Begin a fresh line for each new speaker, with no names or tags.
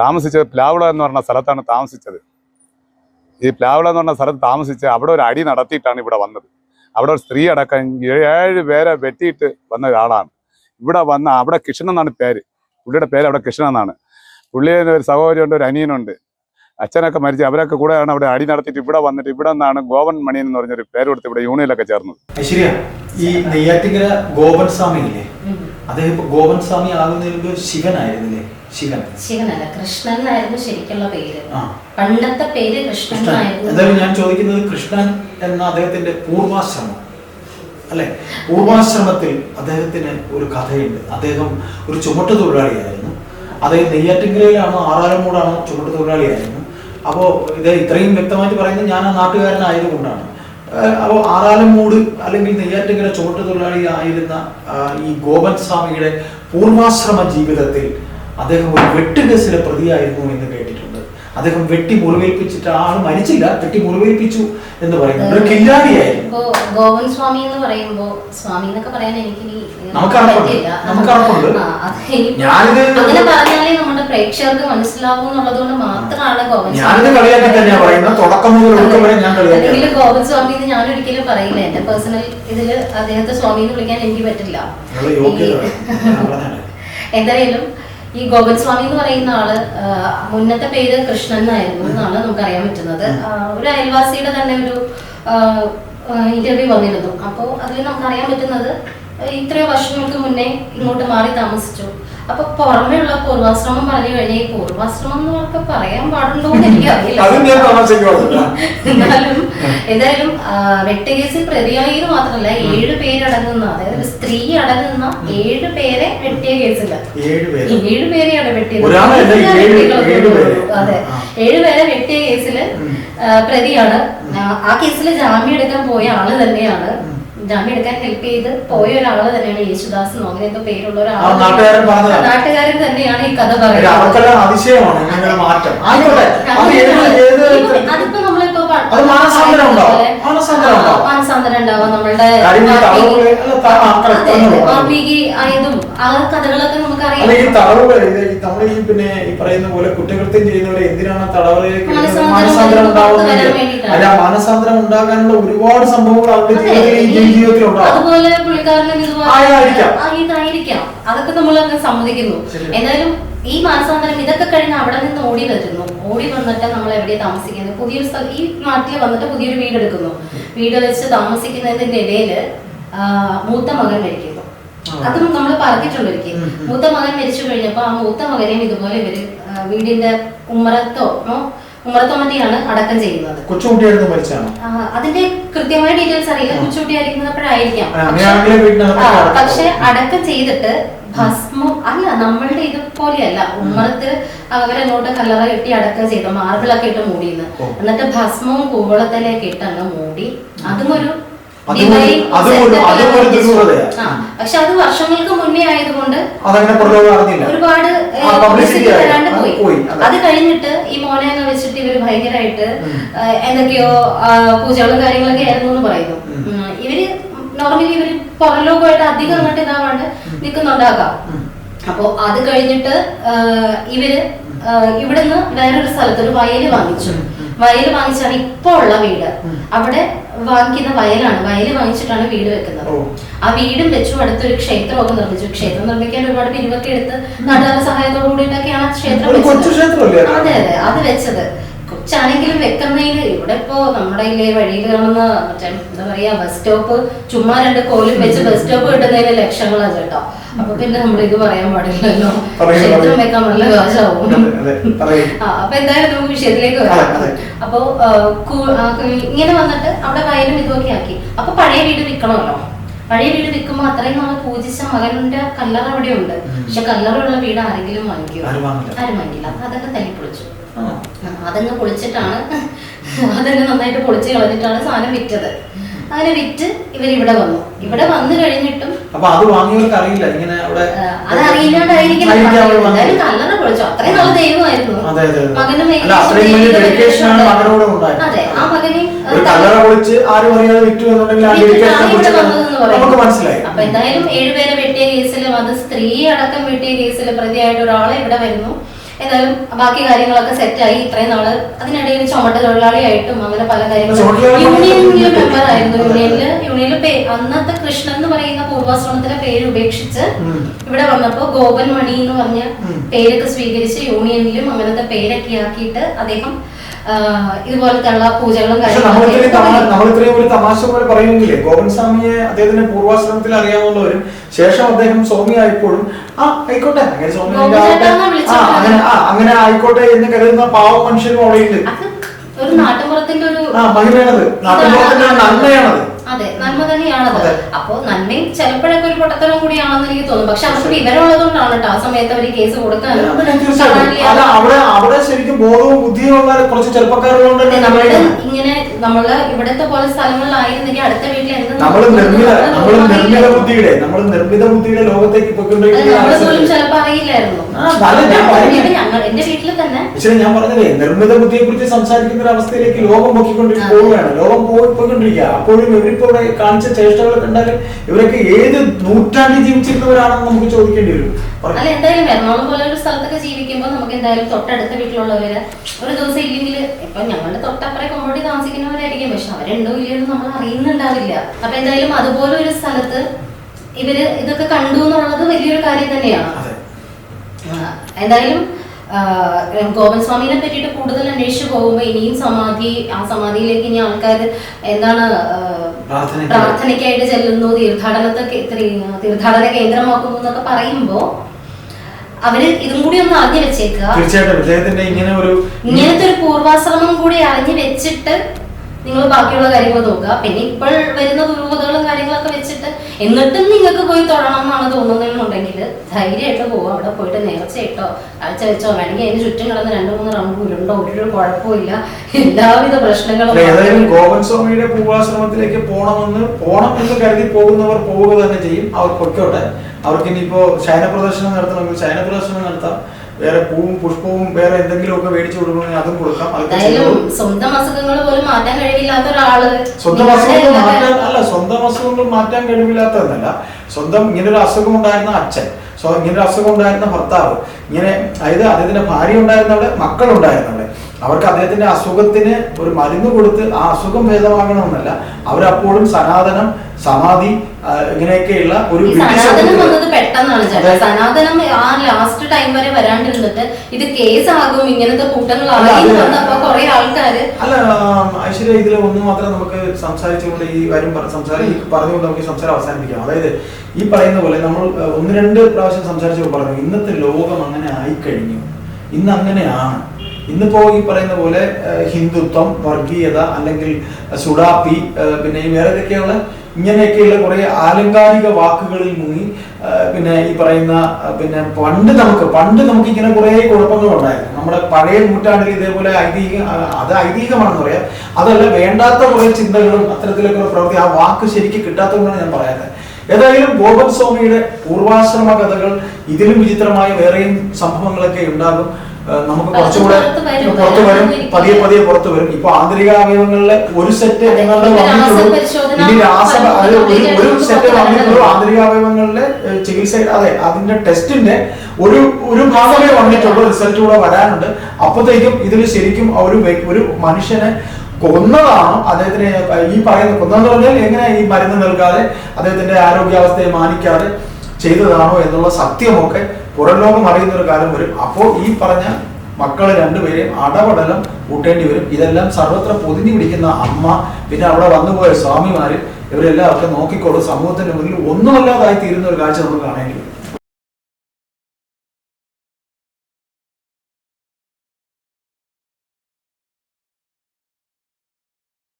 താമസിച്ചത് പ്ലാവിള എന്ന് പറഞ്ഞ സ്ഥലത്താണ് താമസിച്ചത്. ഈ പ്ലാവിള എന്ന് പറഞ്ഞ സ്ഥലത്ത് താമസിച്ച് അവിടെ ഒരു അടി നടത്തിയിട്ടാണ് ഇവിടെ വന്നത്. അവിടെ ഒരു സ്ത്രീ അടക്കം ഏഴ് പേരെ വെട്ടിയിട്ട് വന്ന ഒരാളാണ്. ഇവിടെ വന്ന അവിടെ കൃഷ്ണൻ എന്നാണ് പേര്. പുള്ളിയുടെ പേര് അവിടെ കൃഷ്ണൻ എന്നാണ്. പുള്ളിയുടെ ഒരു സഹോദരിയുണ്ട് ഒരു അനിയനുണ്ട്. അച്ഛനൊക്കെ മരിച്ച് അവരൊക്കെ കൂടെയാണ് അവിടെ അടി നടത്തിയിട്ട് ഇവിടെ വന്നിട്ട് ഇവിടെ നിന്നാണ് ഗോവൻ മണിയൻ എന്ന് പറഞ്ഞൊരു പേര് കൊടുത്ത് ഇവിടെ യൂണിയനിലൊക്കെ ചേർന്നത്.
ഐശ്വര്യ ഈ നെയ്യാറ്റിങ്കര ഗോപൻ സ്വാമി ഇല്ലേ? അദ്ദേഹം ഇപ്പൊ ഗോപൻ സ്വാമി ആകുന്നതിന് ശിവനായിരുന്നു ശിവനായിരുന്നില്ലേ?
ശിവനല്ല കൃഷ്ണൻ എന്നായിരുന്നു ശരിക്കുള്ള പേര്. പണ്ടത്തെ പേര് കൃഷ്ണൻ എന്നായിരുന്നു
ഞാൻ ചോദിക്കുന്നത് കൃഷ്ണൻ എന്ന അദ്ദേഹത്തിന്റെ പൂർവാശ്രമം അല്ലെ? പൂർവാശ്രമത്തിൽ അദ്ദേഹത്തിന് ഒരു കഥയുണ്ട്. അദ്ദേഹം ഒരു ചുമട്ട് തൊഴിലാളിയായിരുന്നു. അദ്ദേഹം നെയ്യാറ്റിൻകരയിലാണോ ആറാലമൂടാണോ ചുമട്ട് തൊഴിലാളിയായിരുന്നു. അപ്പോൾ ഇത് ഇത്രയും വ്യക്തമായിട്ട് പറയുന്നത് ഞാൻ ആ നാട്ടുകാരനായതുകൊണ്ടാണ്. അപ്പോൾ ആറാലമൂട് അല്ലെങ്കിൽ നെയ്യാറ്റിൻകര ചുമട്ട് തൊഴിലാളി ആയിരുന്ന ഈ ഗോപൻ സ്വാമിയുടെ പൂർവാശ്രമ ജീവിതത്തിൽ അദ്ദേഹം ഒരു വെട്ടുകേസിലെ പ്രതിയായിരുന്നു എന്ന് കേട്ടിട്ടുണ്ട്. അദ്ദേഹം വെട്ടി മുറിവേൽപ്പിച്ചിട്ട് ആൾ മരിച്ചില്ല വെട്ടി മുറിവേൽപ്പിച്ചു എന്ന് പറയുന്നത് ഒരു കില്ലാടിയായിരുന്നു.
ഗോവൻ സ്വാമി എന്ന് പറയുമ്പോ സ്വാമി എന്നൊക്കെ പറയാൻ എനിക്ക് പ്രേക്ഷകർക്ക് മനസ്സിലാവും എന്നുള്ളത് കൊണ്ട് മാത്രമാണ് ഗോവൻ അല്ലെങ്കിൽ ഗോവൻ സ്വാമി ഞാൻ ഒരിക്കലും പറയില്ല. എന്റെ പേഴ്സണൽ ഇതിൽ അദ്ദേഹത്തെ സ്വാമി എന്ന് വിളിക്കാൻ എനിക്ക് പറ്റില്ല. എന്തായാലും ഈ ഗോപൻ സ്വാമി എന്ന് പറയുന്ന ആൾ മുന്നത്തെ പേര് കൃഷ്ണൻ എന്നായിരുന്നു എന്നാണ് നമുക്ക് അറിയാൻ പറ്റുന്നത് ഒരു അയൽവാസിയുടെ തന്നെ ഒരു ഇന്റർവ്യൂ വന്നിരുന്നു. അപ്പോൾ അതിൽ നമുക്ക് അറിയാൻ പറ്റുന്നത് ഇത്രയോ വർഷങ്ങൾക്ക് മുന്നേ ഇങ്ങോട്ട് മാറി താമസിച്ചു. അപ്പൊ പുറമെയുള്ള പൂർവാശ്രമം പറഞ്ഞു കഴിഞ്ഞാൽ ഈ പൂർവാശ്രമം എന്നൊക്കെ പറയാൻ പാടുണ്ടോ എന്ന് എനിക്കറിയില്ല. എന്നാലും എന്തായാലും വെട്ടുകേസിൽ പ്രതിയായത് മാത്രമല്ല ഏഴ് പേരടങ്ങുന്ന അതായത് ഒരു സ്ത്രീ അടങ്ങുന്ന ഏഴ് പേരെ വെട്ടിയ കേസില്ല.
ഏഴ് പേര്.
ഏഴ് പേരെയാണ് വെട്ടിയത്. അതെ. ഏഴ് പേരെ വെട്ടിയ കേസിൽ പ്രതിയാണ്. ആ കേസിൽ ജാമ്യം എടുക്കാൻ പോയ ആൾ തന്നെയാണ്. ജാമ്യം എടുക്കാൻ ഹെൽപ്പ് ചെയ്ത് പോയ ഒരാൾ തന്നെയാണ് യേശുദാസ് അങ്ങനെ എന്തോ പേരുള്ള
ആ നാട്ടുകാരൻ
തന്നെയാണ് ഈ കഥ പറയുന്നത്. അതിപ്പോ അതിശയമാണ് ആയതും ആ കഥകളൊക്കെ നമുക്കറിയാം
ഈ തടവുകൾ ഈ പിന്നെ ഈ പറയുന്ന പോലെ കുറ്റകൃത്യം ചെയ്യുന്നവരെ എന്തിനാണ് തടവറയിലേക്ക്?
മാനസാന്തരം വേണ്ടിയിട്ടാണ്.
അല്ല മാനസാന്തരം ഉണ്ടാകാനുള്ള ഒരുപാട് സംഭവങ്ങൾ അവരുടെ ജീവിതത്തിൽ ജീവിതത്തിൽ ഉണ്ടാവും
അതുപോലെ പുള്ളിക്കാരനും ഇതുപോലെ
ആയിരിക്കാം.
ആ, ഇതായിരിക്കാം അതൊക്കെ നമ്മളൊക്കെ സമ്മതിക്കുന്നു. എന്തായാലും ഈ മാസാന്തരം ഇതൊക്കെ കഴിഞ്ഞ് അവിടെ നിന്ന് ഓടി വരുന്നു. ഓടി വന്നിട്ട് നമ്മൾ എവിടെ താമസിക്കുന്നത്? പുതിയൊരു സ്ഥലം ഈ നാട്ടിൽ വന്നിട്ട് പുതിയൊരു വീട് എടുക്കുന്നു. വീട് വെച്ച് താമസിക്കുന്നതിന്റെ ഇടയിൽ മൂത്ത മകൻ മരിക്കുന്നു. അതും നമ്മൾ പറഞ്ഞിട്ടുണ്ട് ഒരിക്കൽ. മൂത്ത മകൻ മരിച്ചു കഴിഞ്ഞപ്പോ ആ മൂത്ത മകനെയും ഇതുപോലെ ഇവർ വീടിന്റെ ഉമ്മറത്തോ ഉമ്മറത്തോ മറ്റെയാണ് അടക്കം ചെയ്യുന്നത്.
കൊച്ചുകുട്ടിയായിരുന്നു മരിച്ചാണ്
അതിന്റെ കൃത്യമായ ഡീറ്റെയിൽസ് അറിയില്ല. കൊച്ചുകുട്ടി ആയിരിക്കുന്നപ്പോഴായിരിക്കാം.
ആ, അങ്ങനെയാണെങ്കിലേ വീട്ടിനകത്ത്
ആ,
അടക്കം.
പക്ഷെ അടക്കം ചെയ്തിട്ട് ഭസ്മം അല്ല നമ്മളുടെ ഇതുപോലെയല്ല. ഉമ്മറത്ത് അവരങ്ങോട്ട് കല്ലറ കെട്ടി അടക്ക ചെയ്ത. മാർബിളൊക്കെ ഇട്ട് മൂടിയെന്ന്. എന്നിട്ട് ഭസ്മവും കൂവളത്തിലേക്ക് ഇട്ട് അങ്ങ് മൂടി. അതും ഒരു പക്ഷെ അത് വർഷങ്ങൾക്ക് മുന്നേ ആയതുകൊണ്ട് ഒരുപാട്. വരാണ്ട് പോയി.
അത്.
കഴിഞ്ഞിട്ട് ഈ മോനെ അങ്ങ് വെച്ചിട്ട് ഇവർ ഭയങ്കരമായിട്ട് എന്തൊക്കെയോ പൂജകളും കാര്യങ്ങളൊക്കെ ആയിരുന്നു എന്ന് പറയുന്നു. ഇവർ നോർമലി ഇവർ പുറലോകമായിട്ട് അധികം അങ്ങോട്ട് ഇതാവാണ്ട് നിൽക്കുന്നുണ്ടാകാം.
അപ്പോൾ
അപ്പോ അത് കഴിഞ്ഞിട്ട് ഇവർ ഇവിടുന്ന് വേറൊരു സ്ഥലത്ത് ഒരു വയൽ വാങ്ങിച്ചു വയൽ വാങ്ങിച്ചാണ് ഇപ്പൊ ഉള്ള വീട്. അവിടെ വാങ്ങിക്കുന്ന വയലാണ്. വയൽ വാങ്ങിച്ചിട്ടാണ് വീട് വെക്കുന്നത്. ആ വീടും വെച്ചു അടുത്തൊരു ക്ഷേത്രമൊക്കെ നിർമ്മിച്ചു. ക്ഷേത്രം നിർമ്മിക്കാൻ ഒരുപാട് പിരിവൊക്കെ എടുത്ത് നാട്ടുകാരുടെ സഹായത്തോടു കൂടിയിട്ടൊക്കെയാണ് ക്ഷേത്രം വെച്ചത്.
അതെ
അതെ. അത് വെച്ചത്. കൊച്ചാണെങ്കിലും വെക്കുന്നതിന് ഇവിടെ ഇപ്പോ നമ്മുടെ ഇല്ലേ വഴിയിൽ കാണുന്ന മറ്റേ എന്താ പറയാ ബസ് സ്റ്റോപ്പ് ചുമ്മാ രണ്ട് കോലും വെച്ച് ബസ് സ്റ്റോപ്പ് കിട്ടുന്നതിന് ലക്ഷങ്ങളാ ചേട്ടോ അപ്പൊ പിന്നെ നമ്മൾ ഇത് പറയാൻ പാടില്ലല്ലോ. ക്ഷേത്രം വെക്കാൻ നല്ല കാശാവും. അപ്പൊ എന്തായാലും നമുക്ക് വിഷയത്തിലേക്ക് വരാം. അപ്പൊ ഇങ്ങനെ വന്നിട്ട് അവിടെ വയലും ഇതൊക്കെ ആക്കി. അപ്പൊ പഴയ വീട് വിൽക്കണമല്ലോ പഴയ വീട് വിൽക്കുമ്പോ അത്രയും നാളെ പൂജിച്ച മകനുടെ കല്ലറ അവിടെ ഉണ്ട്. പക്ഷെ കല്ലറുള്ള വീട് ആരെങ്കിലും വാങ്ങിക്കും
ആരും
അപ്പൊ അതൊക്കെ തല്ലി പൊളിച്ചു.
ആ.
അതങ്ങ് പൊളിച്ചിട്ടാണ്. അതങ്ങ് നന്നായിട്ട് പൊളിച്ച് കളഞ്ഞിട്ടാണ് സാധനം വിറ്റത്. അങ്ങനെ വിറ്റ് ഇവരിവിടെ വന്നു. ഇവിടെ വന്നു കഴിഞ്ഞിട്ടും അതറിയില്ലാണ്ടായിരിക്കും എന്തായാലും. കല്ലറ പൊളിച്ചു. അത്രയും നല്ല ദൈവമായിരുന്നു.
അതെ.
മകനും ആ മകനെ
ഒരു കല്ലറ പൊളിച്ച് ആരും അറിയാതെ എന്നുണ്ടെങ്കിൽ ആ dedication
ഇവിടെ
കുറിച്ച്
വന്നതെന്ന്
നമുക്ക് മനസ്സിലായി.
അപ്പൊ എന്തായാലും ഏഴുപേരെ വെട്ടിയ കേസിലും അത് സ്ത്രീ അടക്കം വെട്ടിയ കേസിൽ പ്രതിയായിട്ട് ഒരാളെ ഇവിടെ വരുന്നു. ഏതായാലും ബാക്കി കാര്യങ്ങളൊക്കെ സെറ്റായി ഇത്രയും നാൾ. അതിനിടയിൽ ചുമട്ട് തൊഴിലാളിയായിട്ടും അങ്ങനെ പല കാര്യങ്ങളും. യൂണിയനിലെ മെമ്പർ ആയിരുന്നു യൂണിയനിൽ പേ അന്നത്തെ കൃഷ്ണൻ എന്ന് പറയുന്ന പൂർവാശ്രമത്തിലെ പേര് ഉപേക്ഷിച്ച് ഇവിടെ വന്നപ്പോ ഗോപൻ മണി എന്ന് പറഞ്ഞ. പേരൊക്കെ സ്വീകരിച്ച് യൂണിയനിലും അങ്ങനത്തെ പേരൊക്കെ ആക്കിയിട്ട് അദ്ദേഹം ആ, ഇതുപോലത്തെ ഉള്ള പൂജകളും
നമ്മൾ ഇത്രയും ഒരു തമാശ പോലെ പറയുമെങ്കിലേ ഗോപൻ സ്വാമിയെ അദ്ദേഹത്തിന്റെ പൂർവാശ്രമത്തിൽ അറിയാവുന്നവരും ശേഷം അദ്ദേഹം സ്വാമി ആയപ്പോഴും ആ ആയിക്കോട്ടെ അങ്ങനെ.
ചേട്ടാന്നാ
ആ അങ്ങനെ ആ അങ്ങനെ ആയിക്കോട്ടെ എന്ന് കരുതുന്ന പാവ മനുഷ്യരും അവിടെയുണ്ട് ആ മഹിമയാണത്. നാട്ടിൻപുറത്തിന്റെ നന്മയാണത്.
അതെ നന്മ തന്നെയാണത്. അപ്പോ നന്മയും ചിലപ്പോഴൊക്കെ ഒരു പൊട്ടത്തരം കൂടിയാണെന്ന് എനിക്ക് തോന്നുന്നു പക്ഷെ അവർക്ക് വിവരമുള്ളതുകൊണ്ടാണ് കേട്ടോ ആ സമയത്ത് അവർ കേസ്
കൊടുക്കാൻ അത് അവിടെ അവിടെ ശരിക്കും ബോധവും കുറച്ച്
ഇങ്ങനെ നമ്മൾ ഇവിടത്തെ പോലെ സ്ഥലങ്ങളിലായിരുന്നെങ്കിൽ അടുത്ത വീട്ടിൽ
നിർമ്മിത നമ്മൾ നിർമ്മിത ബുദ്ധിയുടെ നമ്മൾ നിർമ്മിത ബുദ്ധിയുടെ ലോകത്തേക്ക്
അത് നമ്മൾ ഞങ്ങൾ എന്റെ വീട്ടിൽ തന്നെ.
പക്ഷേ ഞാൻ പറഞ്ഞതേ നിർമ്മിത ബുദ്ധിയെ കുറിച്ച് സംസാരിക്കുന്ന ഒരു അവസ്ഥയിലേക്ക് ലോകം പൊക്കിക്കൊണ്ടി
അതെ.
പോവുകയാണ്. ലോകം പോയി പോയിക്കൊണ്ടിരിക്കുക. അപ്പോഴും ഇവരിപ്പോ ഇവിടെ കാണിച്ച ചേഷ്ടകൾ കണ്ടാൽ ഇവരൊക്കെ ഏത് നൂറ്റാണ്ടിൽ ജീവിച്ചിരുന്നവരാണെന്ന് നമുക്ക് ചോദിക്കേണ്ടി വരും.
അല്ല എന്തായാലും എറണാകുളം പോലെ ഒരു സ്ഥലത്തൊക്കെ ജീവിക്കുമ്പോൾ നമുക്ക് എന്തായാലും തൊട്ടടുത്ത വീട്ടിലുള്ളവര് ഒരു ദിവസം ഇല്ലെങ്കിൽ ഇപ്പൊ ഞങ്ങളുടെ തൊട്ടപ്പുറം കൊണ്ടോടി താമസിക്കുന്നവരായിരിക്കും. പക്ഷെ അവരുണ്ടോ ഇല്ലയോ നമ്മൾ അറിയുന്നുണ്ടാവില്ല. അപ്പൊ എന്തായാലും അതുപോലെ ഒരു സ്ഥലത്ത് ഇവർ ഇതൊക്കെ കണ്ടു എന്നുള്ളത് വലിയൊരു കാര്യം തന്നെയാണ്. എന്തായാലും ഗോപൻ സ്വാമിനെ പറ്റിയിട്ട് കൂടുതൽ അന്വേഷിച്ചു പോകുമ്പോൾ ഇനിയും സമാധി ആ സമാധിയിലേക്ക് ഇനി ആൾക്കാർ എന്താണ് പ്രാർത്ഥനയ്ക്കായിട്ട്. ചെല്ലുന്നു തീർത്ഥാടനത്തൊക്കെ തീർത്ഥാടന കേന്ദ്രമാക്കുന്നു എന്നൊക്കെ പറയുമ്പോൾ അവർ ഇതും കൂടി ഒന്ന് അറിഞ്ഞു വെച്ചേക്കുക.
തീർച്ചയായിട്ടും. ഇങ്ങനെ ഒരു
ഇങ്ങനത്തെ ഒരു പൂർവാശ്രമം കൂടി അറിഞ്ഞു വെച്ചിട്ട് നിങ്ങൾ ബാക്കിയുള്ള കാര്യങ്ങൾ നോക്കുക. പിന്നെ ഇപ്പോൾ വരുന്ന ദുരൂഹതകളും കാര്യങ്ങളൊക്കെ വെച്ചിട്ട് എന്നിട്ടും നിങ്ങൾക്ക് പോയി തൊഴണം എന്നാണ് തോന്നുന്നതെന്നുണ്ടെങ്കിൽ ധൈര്യമായിട്ട് പോവുക. അവിടെ പോയിട്ട് നേർച്ചയിട്ടോ കാഴ്ച വെച്ചോ വേണമെങ്കിൽ അതിന് ചുറ്റും കിടന്ന് രണ്ട് മൂന്ന് റൗണ്ട് ഉരുണ്ടോ ഒരു കുഴപ്പമില്ല. എല്ലാവിധ പ്രശ്നങ്ങളും
ഗോപൻ സ്വാമിയുടെ പൂവാശ്രമത്തിലേക്ക് പോകണമെന്ന് പോണം എന്ന് കരുതി പോകുന്നവർ പോവുക തന്നെ ചെയ്യും. അവർ പൊയ്ക്കോട്ടെ അവർക്ക് ഇനിയിപ്പോ ശയന പ്രദർശനം നടത്തണമെങ്കിൽ ശയന പ്രദർശനം നടത്താം. വേറെ പൂവും പുഷ്പവും വേറെ എന്തെങ്കിലും ഒക്കെ മേടിച്ചു കൊടുക്കണമെങ്കിൽ അതും കൊടുക്കാം. അതൊക്കെ
സ്വന്തം അസുഖങ്ങൾ പോലും മാറ്റാൻ കഴിവില്ലാത്ത ഒരാൾ
സ്വന്തം അസുഖങ്ങൾ മാറ്റാൻ അല്ല സ്വന്തം അസുഖങ്ങൾ മാറ്റാൻ കഴിവില്ലാത്തതെന്നല്ല. സ്വന്തം ഇങ്ങനെ ഒരു അസുഖം ഉണ്ടായിരുന്ന അച്ഛൻ ഇങ്ങനെ ഒരു അസുഖം ഉണ്ടായിരുന്ന ഭർത്താവ് ഇങ്ങനെ അതായത് അദ്ദേഹത്തിന്റെ ഭാര്യ ഉണ്ടായിരുന്നവിടെ മക്കൾ ഉണ്ടായിരുന്നവിടെ അവർക്ക് അദ്ദേഹത്തിന്റെ അസുഖത്തിന് ഒരു മരുന്ന് കൊടുത്ത് ആ അസുഖം ഭേദമാകണമെന്നല്ല. അവരപ്പോഴും സനാതനം സമാധി ഇങ്ങനെയൊക്കെയുള്ള ഒരു
സനാതനം വന്നത് പെട്ടെന്നാണ് ചേട്ടാ. സനാതനം ആ ലാസ്റ്റ് ടൈം വരെ വരാണ്ടിരുന്നിട്ട് ഇത് ഇങ്ങനത്തെ കൂട്ടങ്ങളായി
അല്ല, അത്.
വന്നപ്പോ കുറെ ആൾക്കാര്
അല്ല ഐശ്വര്യ ഇതിൽ ഒന്ന് മാത്രം നമുക്ക് സംസാരിച്ചുകൊണ്ട് ഈ കാര്യം സംസാരി പറഞ്ഞുകൊണ്ട് നമുക്ക് സംസാരം അവസാനിപ്പിക്കാം. അതായത് ഈ പറയുന്ന പോലെ നമ്മൾ ഒന്ന് രണ്ട് പ്രാവശ്യം സംസാരിച്ചപ്പോൾ പറഞ്ഞു ഇന്നത്തെ ലോകം അങ്ങനെ ആയിക്കഴിഞ്ഞു. ഇന്ന് അങ്ങനെയാണ്. ഇന്നിപ്പോ ഈ പറയുന്ന പോലെ ഹിന്ദുത്വം വർഗീയത അല്ലെങ്കിൽ സുഡാപ്പി പിന്നെ വേറെ ഏതൊക്കെയുള്ള ഇങ്ങനെയൊക്കെയുള്ള കുറെ ആലങ്കാരിക വാക്കുകളിൽ മുങ്ങി പിന്നെ ഈ പറയുന്ന പിന്നെ പണ്ട് നമുക്ക് പണ്ട് നമുക്ക് ഇങ്ങനെ കുറെ കുഴപ്പങ്ങൾ ഉണ്ടായിരുന്നു നമ്മുടെ പഴയ നൂറ്റാണ്ടിൽ ഇതേപോലെ ഐതിഹ്യ അത് ഐതിഹ്യമാണെന്ന് പറയാം. അതല്ല വേണ്ടാത്ത കുറെ ചിന്തകളും അത്തരത്തിലൊക്കെ പ്രവൃത്തി ആ വാക്ക് ശരിക്കും കിട്ടാത്തതുകൊണ്ടാണ് ഞാൻ പറയാത്തത്. ഏതായാലും ഗോപൻ സ്വാമിയുടെ പൂർവാശ്രമ കഥകൾ ഇതിലും വിചിത്രമായ വേറെയും സംഭവങ്ങളൊക്കെ ഉണ്ടാകും. നമുക്ക് കുറച്ചുകൂടെ
പുറത്തു വരും
പതിയെ പതിയെ പുറത്തു വരും. ഇപ്പൊ ആന്തരിക അവയവങ്ങളിലെ ഒരു സെറ്റ്
ഞങ്ങളുടെ
വന്നിട്ടുള്ളൂ. ഇനി രാസ അത് ഒരു സെറ്റ് വന്നിട്ടുള്ളൂ ആന്തരിക അവയവങ്ങളിലെ ചികിത്സ അതെ അതിന്റെ ടെസ്റ്റിന്റെ ഒരു ഒരു ഭാഗമേ വന്നിട്ടുള്ളൂ റിസൾട്ട് കൂടെ വരാനുണ്ട്. അപ്പോഴത്തേക്കും ഇതിൽ ശരിക്കും ഒരു ഒരു മനുഷ്യനെ കൊന്നതാണോ അദ്ദേഹത്തിന് ഈ പറയുന്ന കൊന്നതെന്ന് പറഞ്ഞാൽ എങ്ങനെ ഈ മരുന്ന് നൽകാതെ അദ്ദേഹത്തിന്റെ ആരോഗ്യാവസ്ഥയെ മാനിക്കാതെ ചെയ്തതാണോ എന്നുള്ള സത്യമൊക്കെ പുറം ലോകം അറിയുന്ന ഒരു കാലം വരും. അപ്പോൾ ഈ പറഞ്ഞ മക്കൾ രണ്ടുപേരെയും അടപടലം കൂട്ടേണ്ടി വരും. ഇതെല്ലാം സർവത്ര പൊതിഞ്ഞു പിടിക്കുന്ന അമ്മ പിന്നെ അവിടെ വന്നുപോയ സ്വാമിമാര് ഇവരെല്ലാം ഒക്കെ നോക്കിക്കോളും. സമൂഹത്തിന്റെ മുന്നിൽ ഒന്നുമല്ലാതായി തീരുന്ന ഒരു കാഴ്ച നമുക്ക് കാണേണ്ടി വരും.